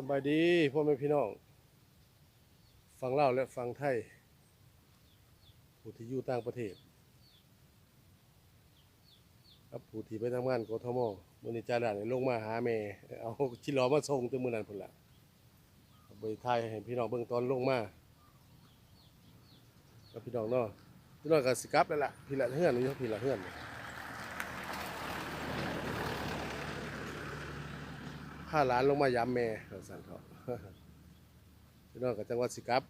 สบายดีพ่อแม่พี่น้องฟังเล่าและฟังไทย ผู้ที่อยู่ต่างประเทศ ครับผู้ที่ไปทำงานกทมมือนี้จ่าด่านลงมาหาแม่เอาชิลอมาส่งถึงมื้อนันพุ่นละไปถ่ายให้พี่น้องเบิ่งตอนลงมาครับพี่น้องเนาะพี่น้องก็สิกับแล้วล่ะพี่ละเฮือนอยู่พี่ละเฮือน พาหลานลงมายามแม่สั่นเขาพี่น้องกับจังหวัดสิกับ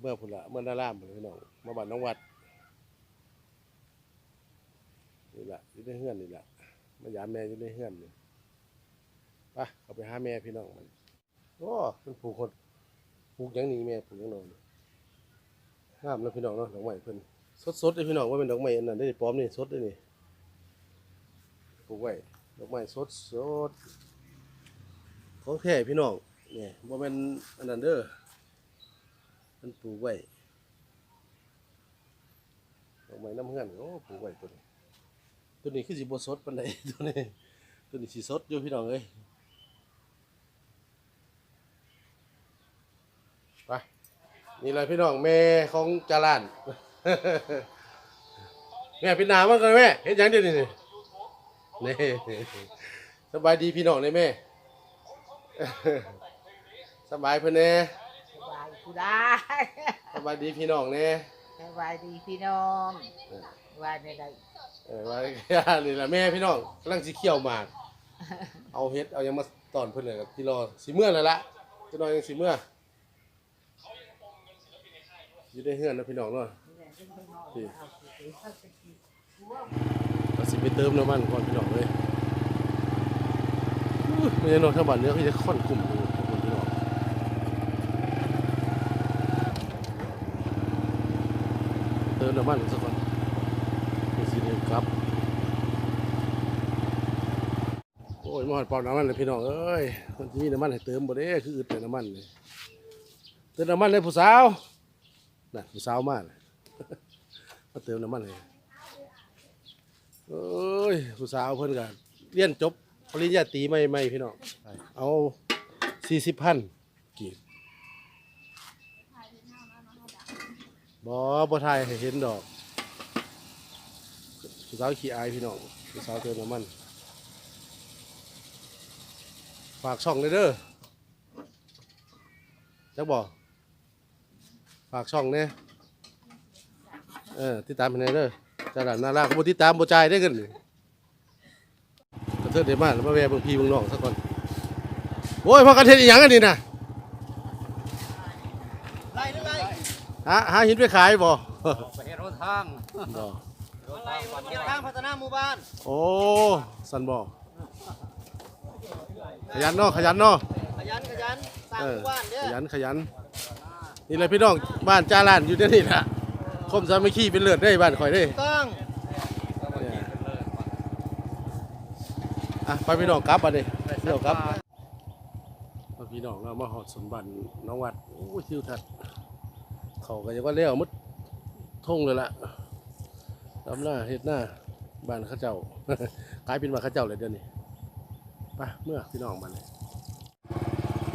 เมื่อพุ่นละเมื่อดารามพี่น้องมาบ้านน้องวัดนี่แหละอยู่ในเฮือนนี่แหละมายามแม่อยู่ในเฮือนนี่ไปเขาไปหาแม่พี่น้องมันโอ้มันผูกคนผูกยังนี่แม่ผูกยังนอนงามแล้วพี่น้องเนาะดอกไม้เพิ่นสดๆเลยพี่น้องว่าเป็นดอกไม้อันนั้นได้ปลอมนี่สดเลยนี่ ปลูกไว้ดอกไม้สดสดของแท้พี่น้องเนี่ยบ่แม่นอันนั้นเด้อมันปลูกไว้ดอกไม้น้ำเฮือนโอ้ปลูกไว้ตัวนี้ตัวนี้คือสิบ่สดปานใดตัวนี้ตัวนี้สิสดอยู่พี่น้องเอ้ยไปนี่แหละพี่น้องแม่ของจารานแม่พี่นามันกันแม่เห็นยังเดี๋ยวนี้ นี่นี่สบายดีพี่น้องเลยแม่สบายเพื่อนแน่สบายกูได้สบายดีพี่น้องแน่สบายดีพี่น้องว่าในใดเออว่านี่แหละแม่พี่น้องกำลังสิเคี่ยวหมาก เอาเฮ็ดเอาหยังมาตอนเพิ่นเลยกับพี่รอสิเมื่อแล้วละจะน้อยยังสิเมื่ออยู่ในเฮือนนะพี่น้องเนาะ สิไปเติมน้ำมันก่อนพี่น้องเลยไม่ใช่นอนข้างบ้านเนื้อเขาจะค่อนกลุ่มอยู่ขอบคุณพี่น้องเติมน้ำมันสักก่อนเดี๋ยวสิเดินครับ โอ้ยมอดเป่าน้ำมันเลยพี่น้องเอ้ยมันมีน้ำมันให้เติมบ่เด้คืออึดแต่น้ำมันเลยเติมน้ำมันเลยผู้สาวน่ะผู้สาวมากมาเติมน้ำมันเลย เอ้ยผู้สาวเพิ่นก็เรียนจบปริญญาตรีใหม่ๆพี่น้องเอาสี่สิบพันกีบบ่บ่ทายให้เห็นดอกผู้สาวขี้อายพี่น้องผู้สาวเติมน้ำมันฝากช่องเลยเด้อจักบ่ฝากช่องเนี่ยเออติดตามให้หน่อยเด้อ จ้าหลานน่ารักบ่ติดตามบ่จ่ายได้กันนี่กระเทิดได้มาแล้วมาแวะเบิ่งพี่เบิ่งน้องซะก่อนโอ้ยพากันเฮ็ดอีหยังกันนี่น่ะไล่ไล่หาหาหินไปขายบ่ประเทศรถทางบ่ไล่ประเทศทางพัฒนาหมู่บ้านโอ้สันบ่ขยันเนาะขยันเนาะขยันขยันสร้างเอหอมู่บ้านเด้ขอยันขยันนี่แหละพี่น้องบ้านจ้าหลานอยู่ที่นี่ล่ะ คมสามัคคีเป็นเลือดได้บ้านข่อยเด้ต้องเนี่ยอะไปพี่น้องกลับบัดนี้เดี๋ยวกลับพอพี่น้องเรามาหอดสมบัติน้องวัดโอ้ยทิวทัศน์เขาก็ยังว่าเลี้ยวมุดทงเลยล่ะทำหน้าเฮ็ดหน้าบ้านเข้าเจ้ากลายเป็นบ้านเข้าเจ้าเลยเดี๋ยวนี้ไปเมื่อพี่น้องมาเลย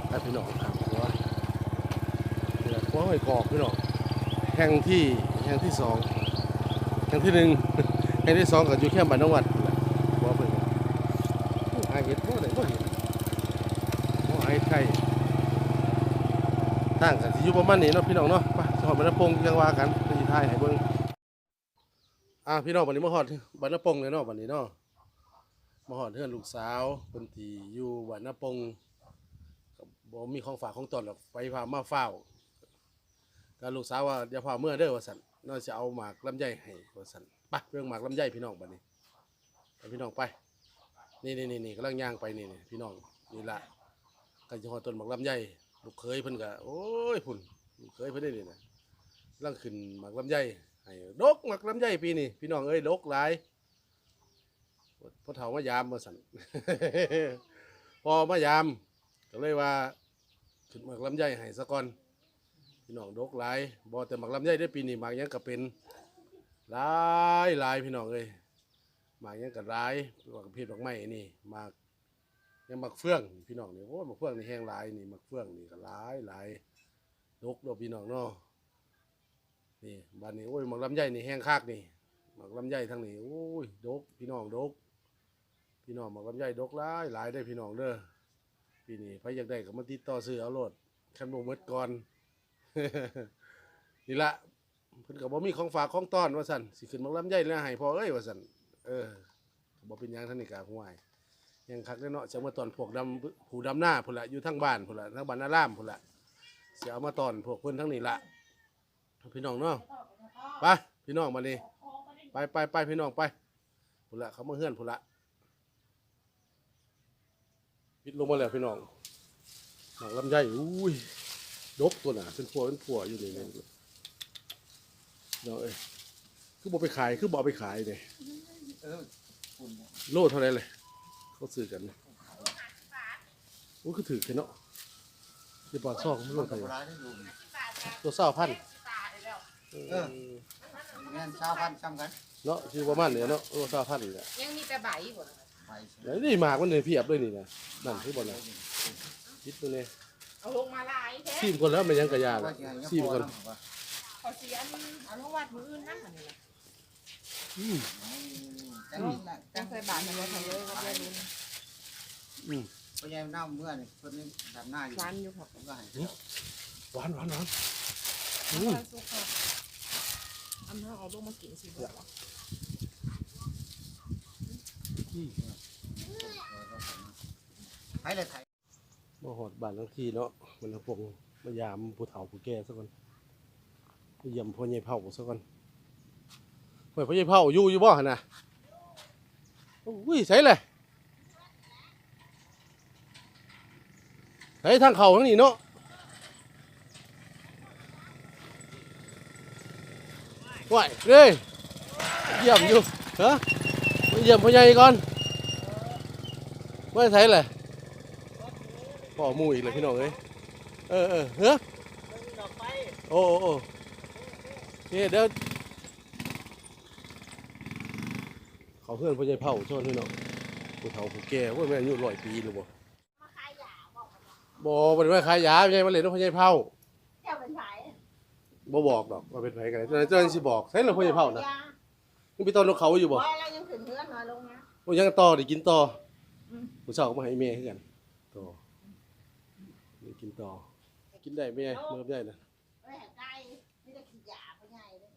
ไปพี่น้องครับหัวนี่แหละหัวหอยกอกพี่น้องแห่งที่ แห่งที่สองแห่งที่หนึ่งแห่งที่สองก็อยู่แค่บ้านน้องวัดนั่เพิ่นหาเห็ดบ่ได้บ่เห็นโอ้ไอ้ไทยต่างกันที่อยู่ประมาณนี้เนาะพี่น้องเนาะไปสหอดบรรพงยังว่ากันไปที่ไทยให้เบิ่งอ่าพี่น้องวันนี้มาหอดบรรพงเลยเนาะวันนี้เนาะมาหอดเพื่อนลูกสาวคนที่อยู่บรรพงบ่มีของฝากของตนหรอกไปพามาเฝ้าก็ลูกสาวว่าอย่าพาเมื่อเด้อว่าสั่นน่าจะเอาหมากลำไยให้ว่าสันไปเรื่องหมากลำไยพี่น้องบัดนี้ไปพี่น้องไป นี่นี่นี่นี่กำลังย่างไปนี่นี่พี่น้องนี่ละกันจะหอดต้นหมากลำไยลูกเคยเพิ่นก็โอ้ยพุ่นลูกเคยเพิ่นได้นี่นะร่างขึ้นหมากลำไยให้ดกหมากลำไยปีนี้พี่น้องเอ้ยดกหลายพอเฒ่ามายามมาสันพอมายามก็เลยว่าขึ้นหมากลำไยให้ซะก่อน พี่น้องดกหลายบ่แต่หมากลำไยได้ปีนี้หมากยังก็เป็นหลายหลายพี่น้องเอ้ยหมากยังก็หลายหมากเพชรดอกไม้นี่หมากยังหมักเฟื่องพี่น้องนี่โอ้ยมักเฟื่องนี่แห้งหลายนี่หมักเฟื่องนี่ก็หลายหลายดกดอกพี่น้องเนาะนี่บ้านนี้โอ้ยหมักลำไยนี่แห้งคักนี่หมักลำไยทั้งนี้โอ้ยดกพี่น้องดก พี่น้องหมักลำไยดกหลายหลายได้พี่น้องเด้อปีนี้ใครอยากได้ก็มาติดต่อซื้อเอาโลดคันบ่มดก่อน นี่ละเพิ่นก็บ่มีของฝากของต้อนว่าซั่นสิขึ้นมักลำไยแล้วให้พ่อเอ้ยว่าซั่นเออบ่เป็นหยังท่านนี่ก็ห่วยยังคักได้เนาะจะมาตอนพวกดำผู้ดำหน้าพุ่นละอยู่ทั้งบ้านพุ่นละทั้งบ้านอารามพุ่นละเสียเอามาตอนพวกเพิ่นทั้งนี้ละพี่น้องเนาะไปพี่น้องมานี่ไปไปไปพี่น้องไปพุ่นละเขามาเฮือนพุ่นละปิดลงมาแล้วพี่น้องหนังลำไยอุ้ย ดกตัวน่ะเป็นผัวเป็นผัวอยู่นี่นี่เนาะเอ้ยคือบ่ไปขายคือบ่เอาไปขายเด้เออคุณโลเท่าไหรเลยเขาซื้อกันเนี่ยโอ้ยคือถือกันเนาะเดี๋ยวปากซอกมันโลมันเท่ากับไหร่ร้านที่อยู่ตัวเศร้าพันเออแม่นชาวพันซ้ำกันเนาะคือประมาณนี้เนาะตัวเศร้าพันนี่แหละยังมีแต่ใบบ่ ไปแล้วนี่หมากมันเลยเพียบเลยนี่นะนั่นคือบอลนะคิดตัวนี้ เอาลงมาหลายแท้ซีมคนแล้วมันยังกระยาว่าละสิให้ยังซีมพอคนนำว่าเขาเสียอันเอาลงวัดมืออื่นนั่นอันนี้ล่ะอืมจังนี้แหละจังใส่บาตรมาเลยทำเลยว่าได้รุ่นอืมเพราะยายน้าเมื่อนี่คนนี้ดำหน้าอยู่ร้านอยู่ครับผมก็ให้หวานหวานหวานอัอืนมนั้นสุกครับอันนั้นเอาลงมากินสิบ่ล่ะอืมให้เลยไถมาหอด บ้านทั้งทีเนาะมันพงมายามผู้เฒ่าผู้แก่ซะก่อนไปเยี่ยมพ่อใหญ่เผาซะก่อนเฮ้ยพ่อใหญ่เผาอยู่อยู่บ่หนะอุ้ยใส่เลยใส่ทางเขาทั้งนี้เนาะไหวเด้ยเยี่ยมอยู่ฮะมาเยี่ยมพ่อใหญ่ก่อนไม่ใส่เลย พ่อหมูอีกเลยพี่น้องเอ้ยเออเออเฮ้อโอ้โอ้โอ้นี่เดี๋ยวเขาเพื่อนพ่อใหญ่เผาชนพี่น้องผู้เฒ่าผู้แก่ว่าแม่อายุร้อยปีหรือบ่บ่บ่ได้มาขายยาไม่ใช่มาเล่นน้องพ่อใหญ่เผาเจ้าเป็นไผบ่บอกดอกว่าเป็นไผกันเจ้าเจ้าสิบอกใช่เหรอพ่อใหญ่เผานะมึงไปตอนนกเขาอยู่บ่บ่เรายังขึ้นเฮือนน้อยลงนะโอ้ยังต่อได้กินต่ออมผู้สาวก็มาให้แม่คือกันต่อได้กินต่อกินได้แม่เมื่อได้นะไม่เห็นไกลไม่ได้ขี้ยาพ่อใหญ่เลย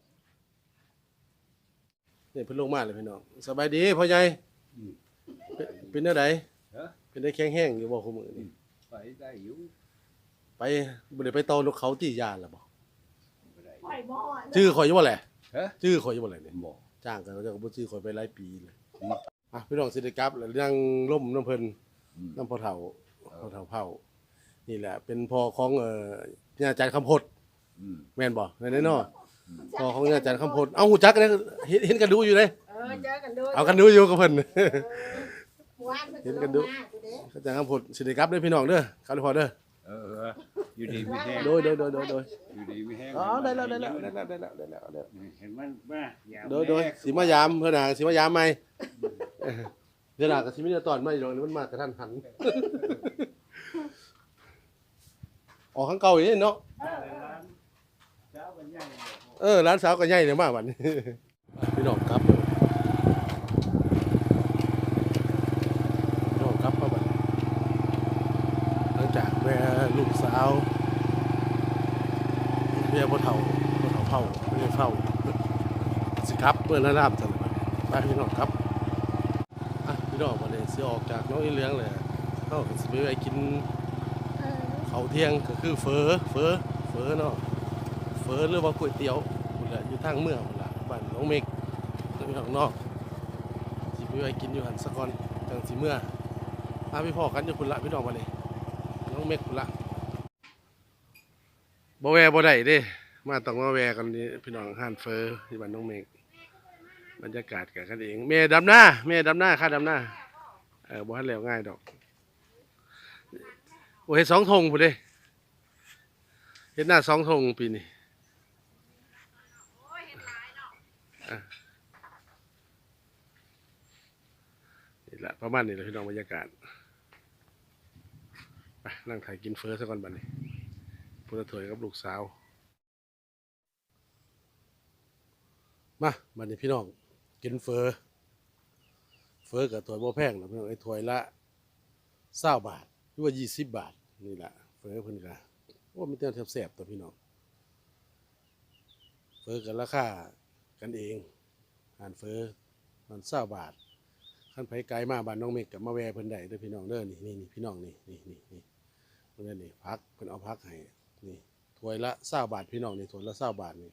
เนี่ยเพิ่นลงมาเลยพี่น้องสบายดีพ่อใหญ่เป็นเป็นจังไดฮะเป็นได้แข็งแห้งอยู่บ่คุมื้อนี้ไปได้อยู่ไปบ่ได้ไปตอนกเขาตียานล่ะบ่บ่ได้ปล่อยบ่อชื่อข่อยอยู่บ่แหละฮะชื่อข่อยอยู่บ่แหละเนี่ยบ่จ้างกันแล้วก็บ่ชื่อข่อยไปหลายปีเลยอะพี่น้องสิได้กลับแล้วยังล่มน้ำเพิ่นน้ำพ่อเฒ่าพ่อเฒ่าเผา นี่แหละ เป็นพ่อของเอ่ออาจารย์คำพดอืมแม่นบ่แม่นแน่นอนพ่อของอาจารย์คำพดเอ้าฮู้จักกันเลยเห็นเห็นกันดูอยู่เลยเออเจอกันด้วยเอากันดูอยู่กับเพิ่นว่านเพิ่เห็นกันดูลงมาเด้อาจารย์คำพดสิได้กลับเด้อพี่น้องเด้อครับพ่อเด้อ เออเอออยู่ดีไม่แห้งโดยโดยโดยโดยโดย อยู่ดีไม่แห้งอ๋อได้แล้วได้แล้วได้แล้วได้แล้วได้แล้วได้แล้วเห็นมันว่าอย่าโดยโดยสีมายามเพื่อนหางสีมายามไหมเออเดี๋ยวหนากับสีมิเนตอนไม่หรอกนี่มันมากระทันหัน ออกข้างเก่าอย่างนี้เนาะเออร้านสาวก็ใหญ่เลยมากวันนี้พี่น้องครับเลยพี่น้องครับมาบัดหลังจากแม่ลูกสาวเมียพ่อเฒ่าพ่อเฒ่าเผาไม่ได้เฝ้าสิครับเพื่อนน้ำจังเลยไปพี่น้องครับอะพี่น้องวันนี้สิออกจากน้องอีเหลี้ยงเลยเขาก็สิไปไว้กิน เขาเที่ยงก็คือเฟอเฟอเฟอเนาะเฟอหรือว่าก๋วยเตี๋ยวพุ่นละอยู่ทางเมืองพุ่นละบ้านน้องเมกพี่น้องนอกสิไปไว้กินอยู่หันสะกอนจังสิเมื่ออาพี่พ่อกันอยู่พุ่นละพี่น้องวันนี้น้องเมกพุ่นละบ่แวบ่ได้เด้ มาต้องมาแวกันนี่พี่น้องห้านเฟอที่บ้านน้องเมฆบรรยากาศกันกันเองแม่ดำหน้าแม่ดำหน้าค่าดำหน้าเออบ่ทันแล้วง่ายดอก เฮ็ดสองธงพุ่นเด้เฮ็ดหน้าสองธงปีนี้อะนี่แหละประมาณนี้แหละพี่น้องบรรยากาศไปนั่งถ่ายกินเฟอซะก่อนบัดนี้พุทธถวยกับลูกสาว มาบัดนี้พี่น้องกินเฟอเฟอกับถ้วยบ่แพงนะพี่น้องไอ้ถ้วยละเศร้าบาทหรือว่ายี่สิบบาท นี่แหละเฟอเพิ่นกะว่ามีแต่แซ่บๆตัวพี่น้องเฟอกันราคากันเองอาหารเฟอมันเศร้าบาทขั้นไปไกลมาบ้านน้องเมกกับมาแวเพิ่นได้เด้อพี่น้องเด้อนี่นี่นี่พี่น้องนี่นี่นี่นี่เพิ่นนี่พักเพิ่นเอาพักให้นี่ถ้วยละเศร้าบาทพี่น้องนี่ถ้วยละเศร้าบาทนี่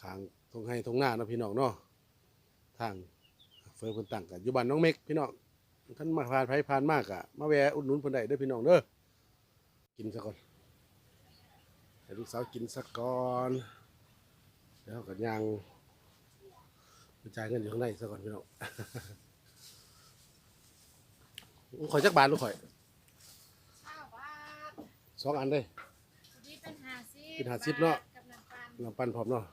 ขางทงให้ทงหน้านะพี่น้องเนาะทางเฟอเพิ่นตั้งกันอยู่บ้านน้องเมกพี่น้องท่านมาผ่านไผผ่านมากอะมาแวอุดหนุนเพิ่นได้เด้อพี่น้องเด้อ กินซะก่อนให้ลูกสาวกินซะก่อนแล้วก็ยังกระจายเงินอยู่ข้างในซะก่อนพี่น้องข่อยจักบาทลูกข่อยข้าวบาทสองอันเลยนี่เป็นหาซิบเป็นห้าสิบเนาะกับน้ำปันน้ำปั้นพร้อมเนาะ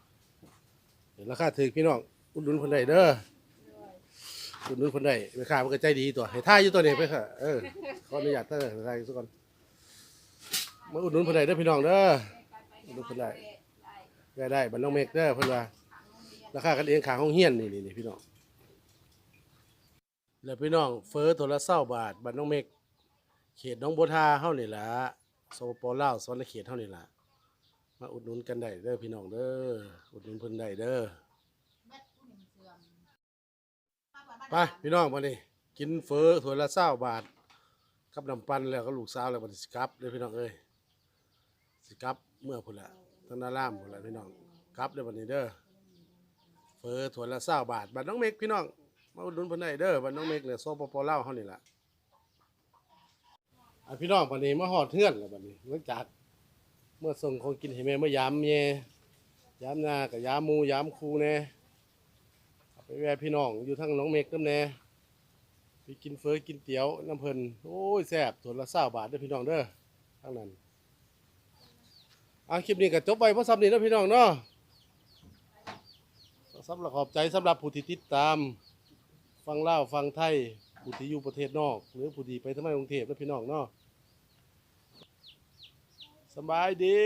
เดี๋ยวราคาถือพี่น้องอุดหนุนคนใดเด้ออุดหนุนคนใดไปค่ามันก็ใจดีตัวให้ท่ายอยู่ตัวนี้ไปค่ะเออขออนุญาตเด้อท่ายซะก่อน มาอุดหนุนคนใดเด้อพี่น้องเด้ออุดหนุนคนใดได้ได้บันน้องเมกเด้อเพิ่นว่าราคากันเองขางห้องเฮียนนี่นี่นี่พี่น้องแล้วพี่น้องเฟอโทรเศร้าบาทบันน้องเมกเขตน้องบัวทาเฮานี่ล่ะสปปลาวสอนเขตเฮานี่ล่ะมาอุดหนุนกันได้เด้อพี่น้องเด้ออุดหนุนเพิ่นได้เด้อไปพี่น้องมาดิกินเฟอถ้วละเศร้าบาทกับน้ำปั่นแล้วก็ลูกสาวแล้วมันสิกลับเด้อพี่น้องเอ้ย สิกลับเมื่อพุ่นละทั้งนาล่ามพุ่นละพี่น้องกลับเด้อวันนี้เด้อเฟอถ้วละเศร้าบาทบัดน้องเมกพี่น้องมาอุดหนุนเพิ่นได้เด้อบัดน้องเมกเนี่ยโซปปลาวเฮานี่ล่ะอะพี่น้องบัดนี้มาฮอดเทือนแล้วบัดนี้หลังจาก เมื่อส่งของกินให้แม่เมื่อยามเย่ยามนากับยามหมูยามครูแน่เอาไปแวะพี่น้องอยู่ทั้งน้องเมกน้ำแน่ไปกินเฟอกินเตี๋ยวน้ำเพลินโอ้ยแซ่บถั่วละเศร้าบาทเด้อพี่น้องเด้อทั้งนั้น อาคลิปนี้ก็จบไปเพราะสำนี่นะพี่น้องเนาะสำหรับขอบใจสำหรับผู้ที่ติดตาม ฟังเล่าฟังไทยผู้ที่อยู่ประเทศนอก หรือผู้ที่ไปทำไมกรุงเทพนะพี่น้องเนาะสบายดี